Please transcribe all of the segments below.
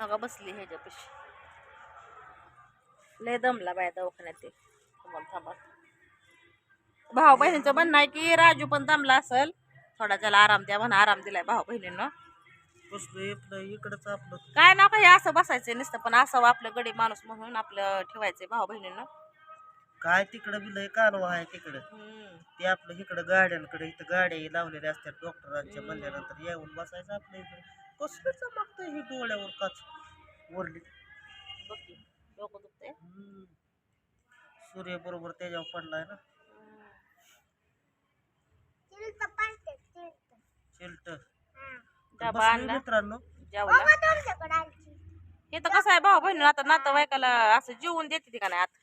नका बसली ह्याच्यापाशी. लय दमला बाय दवाखान्यात ते. थांबा थांबा. भाऊ बहिणीचं म्हणणं आहे की राजू पण दमला असेल. थोडा त्याला आराम द्या म्हणा आराम दिलाय भाऊ बहिणीनं. इकडंच आपलं काय ना काही असं बसायचं नुसतं पण असावं आपलं गडी माणूस म्हणून आपलं ठेवायचंय भाऊ बहिणीनं. काय तिकडं बी लय कालवा आहे तिकडं. ते आपलं इकडं गाड्यांकडे इथं गाड्या लावलेल्या असतात डॉक्टरांच्या म्हणल्यानंतर येऊन बसायचं आपल्या इकडे. कसलं चमकतंय हे डोळ्यावर काच? वरली. बघ की, डोकं दुखतंय. हम्म. सूर्य बरोबर त्याच्यावर पडलाय ना. चिलट. डबा आणला. मित्रांनो. जेवला. हे तर कसं आहे भाऊ बहिणी आता नातेवाईकाला असं जेवून देते ती का नाही आता?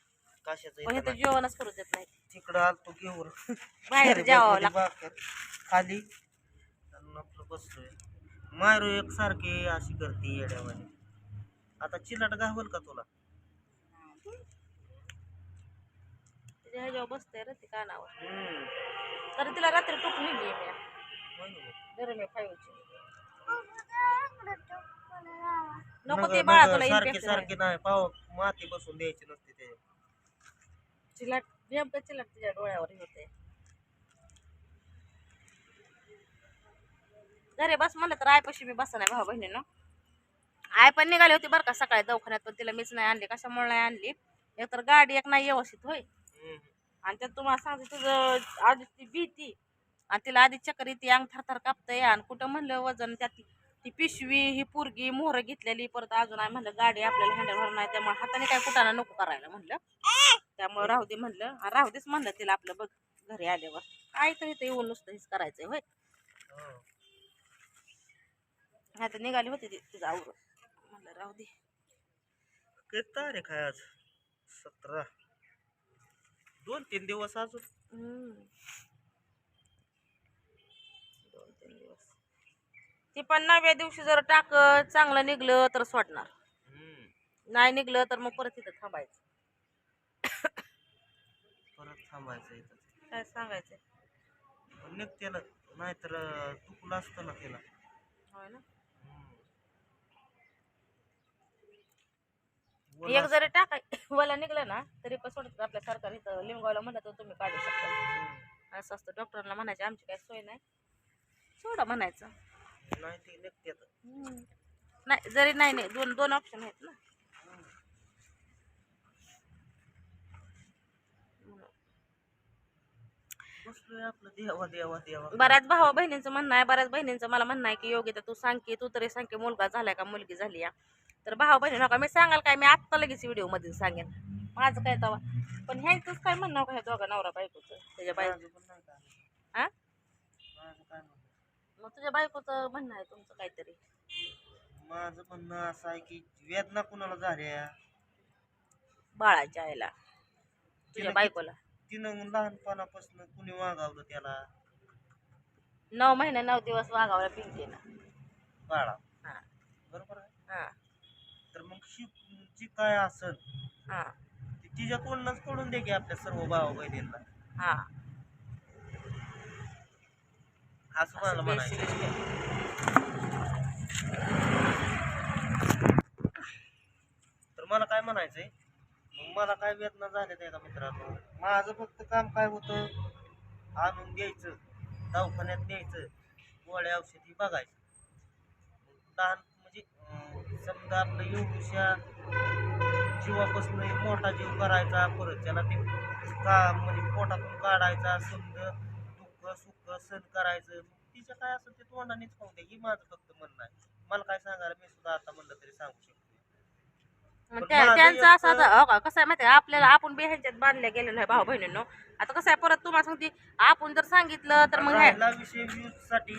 कशाचं पण हे तर इथं जेवणच करू देत नाही तिकडं आलतो घेऊन. बाहेर जेवावं लागतं. खाली. आणि आपलं बसलोय. मायरो एक सारखी अशी करते येड्यावानी. आता चिलाट घावल का तुला? तिच्या ह्याच्यावर बसते रे ती कानावर. हम्म. तर तिला रात्री मी होय ना. खायची नको नग- ते बाळा नग तुला सारखी नाही पाव माती बसून द्यायची नसते ते चिलाट नेमकं चिलाट तिच्या डोळ्यावर होते घरी बस म्हणलं तर आयपाशी मी बसा नाही भाऊ बहिणीनं. आय पण निघाली होती बरं का सकाळी दवाखान्यात पण तिला मीच नाही आणली कशामुळे नाही आणली? एक तर गाडी एक नाही व्यवस्थित होय. आणि त्यात तुम्हाला सांगते तुझं आधी ती भीती. आणि तिला आधी चक्कर येते अंग थरथर कापतंय. आणि कुठं म्हणलं वजन त्यात ती- ती पिशवी ही पोरगी मोहरं घेतलेली परत अजून आहे म्हणलं गाडी आपल्याला हँडल होणार नाही त्यामुळे हाताने काय कुठाना नको करायला म्हणलं. त्यामुळे राहू दे म्हणलं. राहू देच म्हणलं तिला आपलं बघ घरी आल्यावर. काय तर इथं येऊन नुसतं हेच करायचंय होय. आता निघाली होती ती तिचं आवड म्हणलं राहू दे. किती तारीख आहे आज? सतरा. दोन तीन दिवस अजून. दोन तीन दिवस. ती पण नव्या दिवशी जर टाक चांगलं निघलं तर सोडणार. हम्म. नाही निघलं तर मग परत तिथं थांबायचं. परत थांबायचं इथं. काय सांगायचं पण निघते ना नाहीतर अं, चुकलं असतं ना तिला. होय ना? एक. जरी टाकाय मला निघलं ना तरी पण सोडत आपल्या सरकार इथं. लिंगावला म्हणलं तर तुम्ही काढू शकता. असं असतं. डॉक्टरला म्हणायचे आमची काही सोय नाही. सोडा म्हणायचं. नाही जरी नाही नाही दोन दोन ऑप्शन आहेत ना. बसलोय आपलं देवा देवा देवा. बऱ्याच भावा बहिणींचं म्हणणं आहे बऱ्याच बहिणींचं मला म्हणणं आहे की योग्य तू सांग की तू तरी सांग की मुलगा झालाय का मुलगी झाली या? तर भावा बहिणी नका मी सांगाल काय? मी आत्ता लगेच व्हिडिओमध्ये सांगेन. माझं काय तवा? पण ह्यांचंच काय म्हणणं का? ह्या दोघा नवरा बायकोचं? त्याच्या बायको काय. हा काय? मग तुझ्या बायकोचं म्हणणं आहे तुमचं काहीतरी. माझं म्हणणं असं आहे की वेदना कुणाला झाल्या? बाळाच्या आईला. तुझ्या बायकोला. तिनं लहानपणापासून कुणी वागावलं त्याला? नऊ महिने नऊ दिवस वागावला पिंकीनं. बाळा. हा. बरोबर आहे? हा. तर मग शी जी काय असल हा. ती तिच्याकडूनच दे की आपल्या सर्व भावा बहिणींना. हा. असं मला असं म्हणायचं. basic आहे. तर मला काय म्हणायचंय? मग मला काय वेदना झाल्या त्या मित्रांनो? माझं फक्त काम काय होतं? आणून द्यायचं दवाखान्यात न्यायचं गोळ्या औषधी बघायचं. लहान म्हणजे अं, समजा आपलं एवढ्याशा जीवापासून मोठा जीव करायचा परत त्याला ते का म्हणजे पोटातून काढायचा समज दुःख सुख सण करायचं. तिचं काय असं ते तोंडानेच खाऊ द्या ही माझं फक्त म्हणणं आहे. मला काय सांगायला मी सुद्धा आता म्हणलं तरी सांगू शकतो मग त्या- त्यांचं असं आता हो का, कसं आहे माहिती आपल्याला आपण बी ह्यांच्यात बांधल्या गेलेलो आहे भाऊ बहिणींनो आता कसं आहे परत तुम्हाला सांगते आपण जर सांगितलं तर मग राहिला विषय व्ह्यूजसाठी.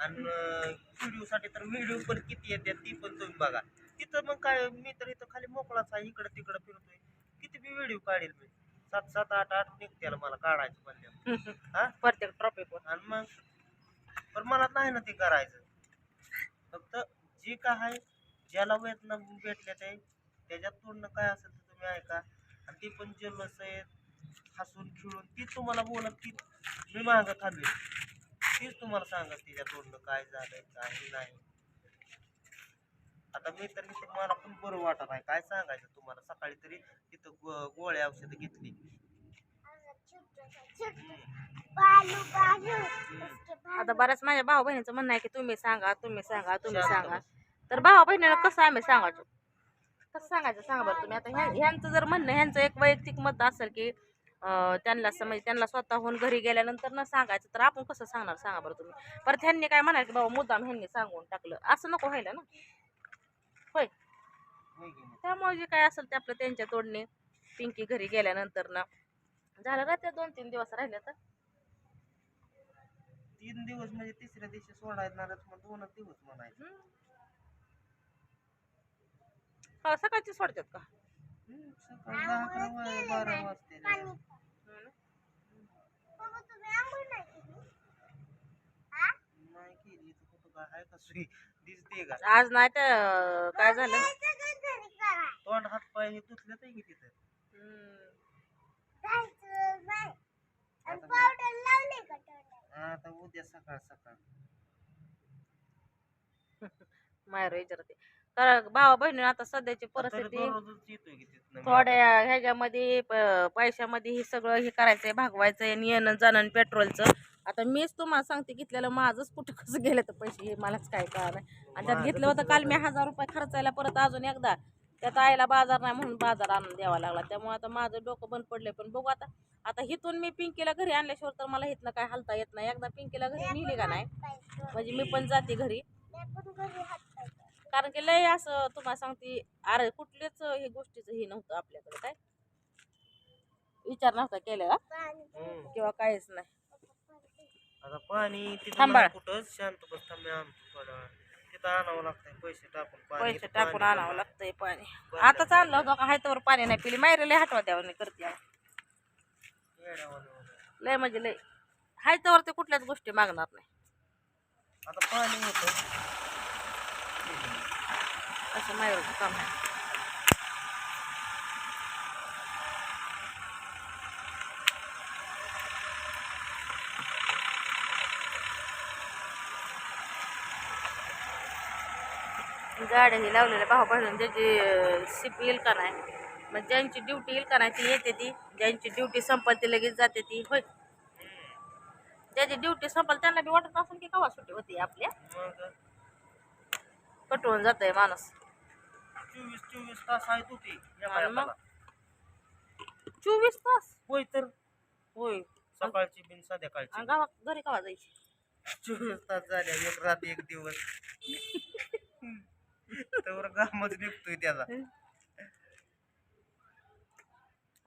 आणि व्हिडिओ साठी तर व्हिडिओ पण किती येतात ती पण तुम्ही बघा. तिथं मग काय मी तर इथं खाली मोकळाच आहे इकडं तिकडं फिरतोय. किती बी व्हिडिओ काढेल मी? सात सात आठ आठ निघत्याला मला काढायचं म्हणल्यावर. हा? प्रत्येक टॉपिकवर आणि मग पण मला नाही ना ते करायचं. फक्त जे काय आहे ज्याला वेदना भेटल्या ते त्याच्यात तोडणं काय असेल ते तुम्ही ऐका. आणि ती पण जल्लोष आहे हसून खेळून ती तुम्हाला बोलत की मी मागं थांबेल. तीच तुम्हाला सांगत तिच्या तोडणं काय झालंय काही नाही. आता मी तर मला पण बरं वाटत नाही. काय सांगायचं तुम्हाला? सकाळी तरी तिथं गोळ्या औषधं घेतली. आता बऱ्याच माझ्या भाऊ बहिणीचं म्हणणं आहे की तुम्ही सांगा तुम्ही सांगा तुम्ही सांगा. तर भावा बहिणीला कसं आम्ही सांगायचो? कसं सांगायचं? सांगा बरं तुम्ही. आता ह्या ह्यांचं जर म्हणणं ह्यांचं एक वैयक्तिक मत असेल की त्यांना समज त्यांना स्वतःहून घरी गेल्यानंतर न सांगायचं तर आपण कसं सांगणार? सांगा बरं तुम्ही. परत ह्यांनी काय म्हणाल की बाबा मुद्दाम ह्यांनी सांगून टाकलं. असं नको व्हायला ना. होय? त्यामुळे जे काय असेल ते आपलं त्यांच्या तोडणे. पिंकी घरी गेल्यानंतर ना. झालं का त्या दोन तीन दिवस राहिले तर? तीन दिवस म्हणजे तिसऱ्या दिवशी सोडायणारच मग दोनच दिवस म्हणायचं. हो सकाळची सोडतात का? सकाळी दहा अकरा वा- बारा वाजते. नाही केली? तर कुठं काय आहे का सुई? दिसते का? आज नाही तर काय झालं? तोंड हात पाय हे धुतले तर की तिथं हम्म. आता उद्या सकाळ सकाळ. मायर विचारते कारण भावा बहिणी आता सध्याची तरी परिस्थिती थोड्या ह्याच्यामध्ये प- पैशामध्ये हे सगळं हे करायचंय भागवायचंय आणि येणं जाणं पेट्रोलचं. आता मीच तुम्हाला सांगते घेतलेलं माझंच कुठं कसं गेलं तर पैसे हे मलाच काय कळलं नाही आणि त्यात माझं घेतलं होतं कसं काल मी? हजार रुपये खर्चायला परत अजून एकदा. त्यात आईला बाजार नाही म्हणून बाजार आणून द्यावा लागला. त्यामुळे आता माझं डोकं बंद पडले पण बघू आता आता हिथून मी पिंकीला घरी आणल्याशिवाय तर मला हिथनं काय हलता येत नाही. एकदा पिंकीला घरी नेली का नाही? म्हणजे मी पण जाते घरी. कारण की लय असं तुम्हाला सांगते अरे कुठल्याच हे गोष्टीचं हे नव्हतं आपल्याकडे काय विचार नव्हता केलेला. किंवा काहीच नाही आता पाणी थांबा. नाही कुठं शांत बस थांब मी आणतो थोड्या वेळात. तिथं आणावं लागतंय पैसे टाकून पाणी पैसे टाकून पाणी आणावं. लागतंय पाणी. आता चाललं होतं का हाय तर पाणी नाही पिली मायरे लय हटवा द्यावं करते आहे. येड्यावानी. लय म्हणजे लय हाय तर ते कुठल्याच गोष्टी मागणार नाही आता पाणी होतं असं मायरूचं काम आहे गाड्या ही लावलेल्या भाऊ बहिणून ज्याची शिप येईल का नाही मग ज्यांची का ती येते ती ज्यांची ड्युटी संपल ती लगेच जाते ती होय ज्याची ड्युटी संपल त्यांना बी वाटत असेल की कवा सुट्टी होती आपल्या कटवून चोवीस चोवीस तास आहेत होती या आणि मग? बायकाला. चोवीस तास? होय तर. होय. सकाळची बिन आणि संध्याकाळची गावात घरी कवा जायची? चोवीस तास झाल्या एक रात एक दिवस. तर गामच निघतोय त्याचा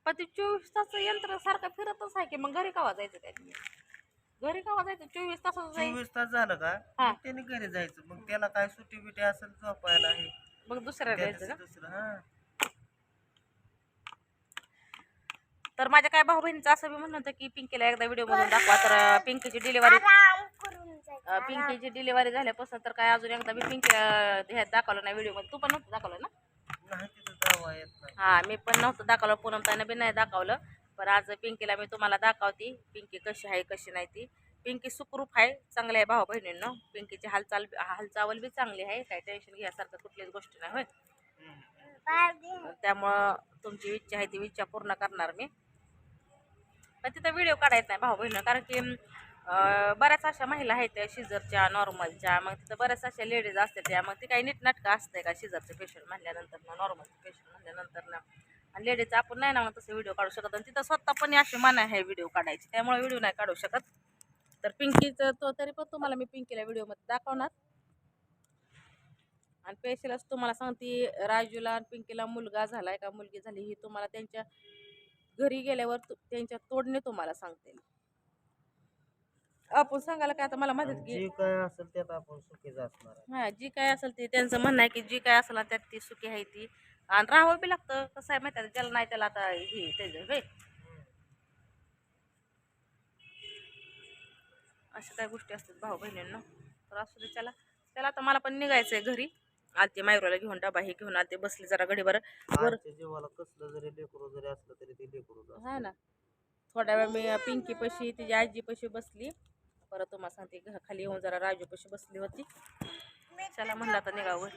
पण ते चोवीस तास यंत्र सारखं फिरतच आहे की मग घरी कवा जायचं त्याची घरी कवा जायचं? चोवीस तासाचं जाईल चोवीस तास झालं का? हा. मग त्याने घरी जायचं. मग त्याला काय सुट्टी बिटी असेल झोपायला आहे मग दुसऱ्या दुसरं हा. तर माझ्या काय भाऊ बहिणीचं असं बी म्हणणं होतं की पिंकीला एकदा व्हिडिओ मधून दाखवा. तर पिंकीची डिलिव्हरी पिंकीची डिलिव्हरी झाल्यापासून तर काय अजून एकदा मी पिंकीला ह्यात दाखवलं नाही व्हिडिओमध्ये. तू पण नव्हतं दाखवलं ना? हा मी पण नव्हतं दाखवलं. पूनम ताईनं बी नाही दाखवलं. पण आज पिंकीला मी तुम्हाला दाखवते पिंकी कशी आहे कशी नाही ती. पिंकी सुखरूप आहे चांगली आहे भाऊ बहिणींनो पिंकीची हालचाल हालचावल बी चांगली आहे काही टेन्शन घ्यासारखं कुठलीच गोष्टी नाही होय. त्यामुळं तुमची इच्छा आहे ती इच्छा पूर्ण करणार मी. पण तिथं व्हिडिओ काढायचा नाही भाऊ बहिणी कारण की बऱ्याच अशा महिला आहेत त्या शिजरच्या नॉर्मलच्या मग तिथं बऱ्याच अशा लेडीज असतात त्या मग ती काही नीटनाटकं असतंय का शिजरचं पेशंट म्हणल्यानंतर ना नॉर्मलचं पेशंट म्हणल्यानंतर ना. आणि लेडीजचं आपण नाही ना मग तसं व्हिडिओ काढू शकत. आणि तिथं स्वतः पण अशी मना आहे व्हिडिओ काढायची त्यामुळे व्हिडिओ नाही काढू शकत. तर पिंकीचं तो तरी पण तुम्हाला मी पिंकीला व्हिडिओमध्ये दाखवणार. आणि पेशलच तुम्हाला सांगते राजूला आणि पिंकीला मुलगा झालाय का मुलगी झाली ही तुम्हाला त्यांच्या घरी गेल्यावर त्यांच्या तोडणे तुम्हाला सांगते आपण सांगायला काय आता मला माहिती की जे काय असेल त्यात आपण सुखीच असणार. हा जी काय असेल ते त्यांचं म्हणणं आहे की जी काय असेल त्यात ती सुखी आहे ती. आणि राहावं बी लागतं. कसं आहे माहिती आहे ज्याला नाही त्याला आता हे त्याचं होय हम्म. अशा काही गोष्टी असतात भाऊ बहिणींना. तर असू दे त्याला त्याला आता मला पण निघायचंय घरी. आलते मायरोला घेऊन डबा हे घेऊन आलते बसली जरा गडीभर वर जीवाला कसलं जरी लेकरू जरी असलं तरी ते लेकरू आहे ना. थोड्या वेळ मी पिंकी पशी तिची आजी पशी बसली. परत तुम्हाला सांगते खाली येऊन जरा राजू पशी बसली होती. चला म्हणलं आता निघावं.